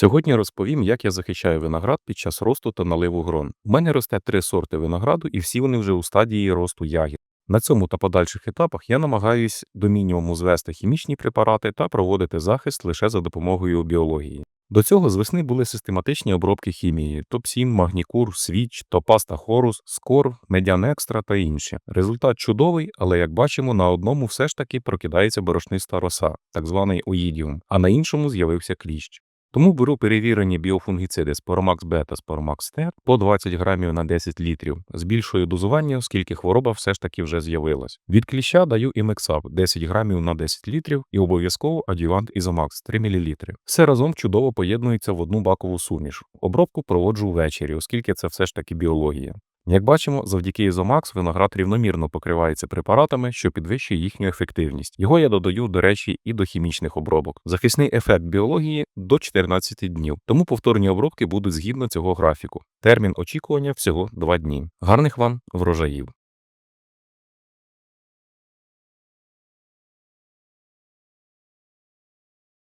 Сьогодні розповім, як я захищаю виноград під час росту та наливу грон. У мене росте три сорти винограду, і всі вони вже у стадії росту ягід. На цьому та подальших етапах я намагаюсь до мінімуму звести хімічні препарати та проводити захист лише за допомогою біології. До цього з весни були систематичні обробки хімії: Топ-7, Магнікур, Свіч, Топаста Хорус, Скор, Медян Екстра та інші. Результат чудовий, але як бачимо, на одному все ж таки прокидається борошниста роса, так званий оїдіум, а на іншому з'явився кліщ. Тому беру перевірені біофунгіциди Sporomax Beta, Sporomax Ter по 20 грамів на 10 літрів. Збільшую дозування, оскільки хвороба все ж таки вже з'явилась. Від кліща даю імексап 10 грамів на 10 літрів і обов'язково адювант Ізомакс 3 мл. Все разом чудово поєднується в одну бакову суміш. Обробку проводжу ввечері, оскільки це все ж таки біологія. Як бачимо, завдяки Ізомакс виноград рівномірно покривається препаратами, що підвищує їхню ефективність. Його я додаю, до речі, і до хімічних обробок. Захисний ефект біології до 14 днів, тому повторні обробки будуть згідно цього графіку. Термін очікування всього 2 дні. Гарних вам врожаїв!